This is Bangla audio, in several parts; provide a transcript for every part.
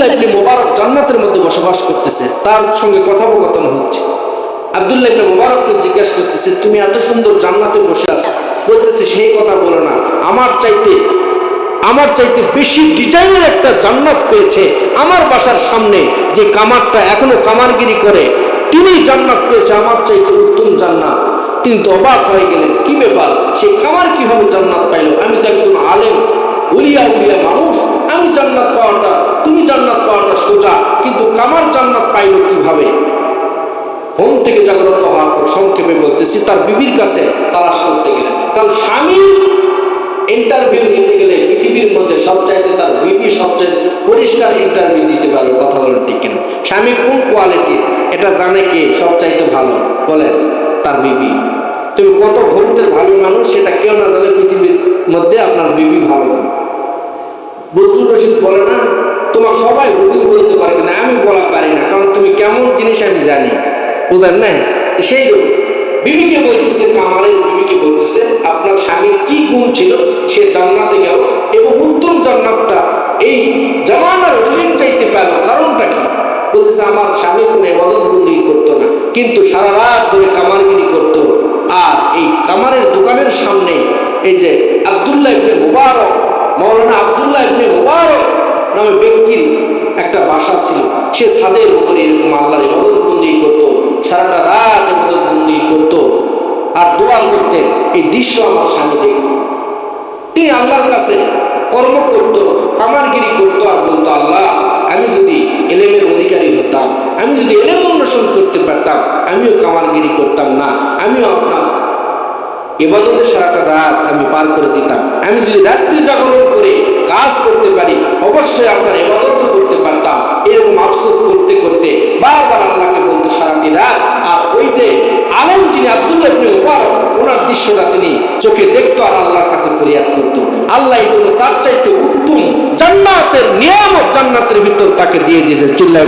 আব্দুল্লাহ ইবনে মোবারক জান্নাতের মধ্যে বসবাস করতেছে, তার সঙ্গে কথোপকথন হচ্ছে। আব্দুল্লাহ ইবনে মোবারককে জিজ্ঞাসা করতেছে, তুমি এত সুন্দর জান্নাতে বসে আছো? বলতেছে, সেই কথা বলো না। আমার চাইতে আমার চাইতে বেশি ডিজাইনের একটা জান্নাত পেয়েছে আমার বাসার সামনে। যে কামারটা এখনও কামারগিরি করে তিনি জান্নাত পেয়েছে আমার চাইতে উত্তম জান্নাত। তিনি তো অবাক হয়ে গেলেন, কি ব্যাপার? সে কামার কীভাবে জান্নাত পাইল? আমি তো একজন আলেম উলিয়া উলিয়া মানুষ। আমি জান্নাত পাইল কীভাবে? ঘুম থেকে জাগ্রত হওয়ার পর সংক্ষেপে বলতেছি, তার বিবির কাছে তালাশ করতে গেলেন। কারণ স্বামীর ইন্টারভিউ দিতে গেলে পৃথিবীর মধ্যে সবচাইতে তার বিবি সবচেয়ে পরিষ্কার ইন্টারভিউ দিতে পারবে, কথা বলেন ঠিক কিনা। স্বামী কোন কোয়ালিটির এটা জানে কে সবচাইতে ভালো? বলেন, তার বিবি। তুমি কত ভক্তের ভালো মানুষ, সেটা কেউ না জানে পৃথিবীর মধ্যে আপনার বিবি ভালো জানে। বজরুল রশিদ বলে না, তোমার সবাই হুজুর বলতে পারবে না, আমি বলা পারি না, কারণ তুমি কেমন জিনিস আমি জানি। বুঝলেন না? সেই। বিবিকে বলতেছে, কামালের বিবিকে বলতেছে, আপনার স্বামীর কি গুণ ছিল? সে জান্নাতে গেল এবং উত্তম জান্নাতটা এই জামানার অলিম চাইতে পেল। কারণটা কি? বলতেছে, আমার স্বামী কোনো এবাদত বন্দি করতো না, কিন্তু সারা রাত ধরে কামারগিরি করতো। আর এই কামারের দোকানের সামনে এই যে আবদুল্লাহ ইবনে মৌলানা আবদুল্লাহ ইবনে মুবারক নামে ব্যক্তির একটা বাসা ছিল। সে ছাদের উপরে এরকম আল্লাহর ইবাদত বন্দি করতো, সারাটা রাত ইবাদত বন্দি করতো আর দোয়া করতেন। এই দৃশ্য আমার স্বামী দেখত তিনি আল্লাহর কাছে কর্ম করত, কামারগিরি করতো আর বলতো, আল্লাহ, আমি যদি এলেমের অধিকারী হতাম, আমি যদি এলেম অন্বেষণ করতে পারতাম, আমিও কামারগিরি করতাম না, আমিও আপনার এবাদতের সারাটা রাত আমি পার করে দিতাম। আমি যদি রাত্রি জাগরণ করে কাজ করতে পারি, অবশ্যই আপনার এবাদত করতে পারতাম। এরকম আফসোস করতে করতে বারবার আল্লাহকে বলতো সারাটি রাত, আর ওই যে আলম যিনি আব্দুল্লাহ মুবারক, ওনার দৃশ্যটা তিনি চোখে দেখতো আর আল্লাহর কাছে ফরিয়াদ করতো। আল্লাহ এই তার চাইতে উত্তম জান্নাতের নিয়ামত জান্নাতের ভিতর তাকে দিয়ে দিয়েছে চিল্লাহ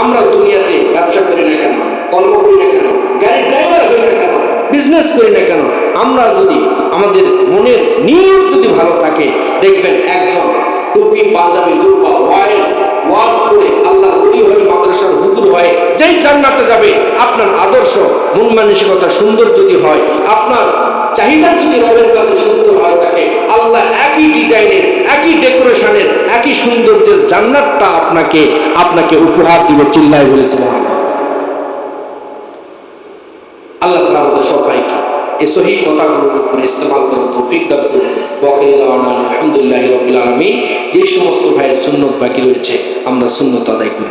আমরা দুনিয়াতে ব্যবসা করি না কেন, কর্ম করি না কেন, গাড়ির ড্রাইভার হই না কেন বিজনেস করি না কেন আমরা যদি আমাদের মনের নিয়ম যদি ভালো থাকে, দেখবেন একজন টুপি, পাঞ্জাবি, জুব্বা ওয়াইস ওয়াজ করে আল্লাহ ওলি হয়ে মাদ্রাসার হুজুর হয়ে যেই জান্নাতে যাবে, আপনার আদর্শ মন মানসিকতা সুন্দর যদি হয়, আপনার চাহিদা যদি রবের কাছে সুন্দর হয় থাকে, আল্লাহ একই ডিজাইনের, একই ডেকোরেশনের, একই সৌন্দর্যের জান্নাতটা আপনাকে আপনাকে উপহার দিবে চিল্লায় বলেছিল আল্লাহ তালা আমাদের সবাইকে এই সহি কথাগুলোর উপরে ইস্তেমাল করে তৌফিক দান করুন। ওয়াকিল আলহামদুলিল্লাহ রবিল আলমী যে সমস্ত ভাইয়ের সুন্নত বাকি রয়েছে, আমরা সুন্নত আদায় করি।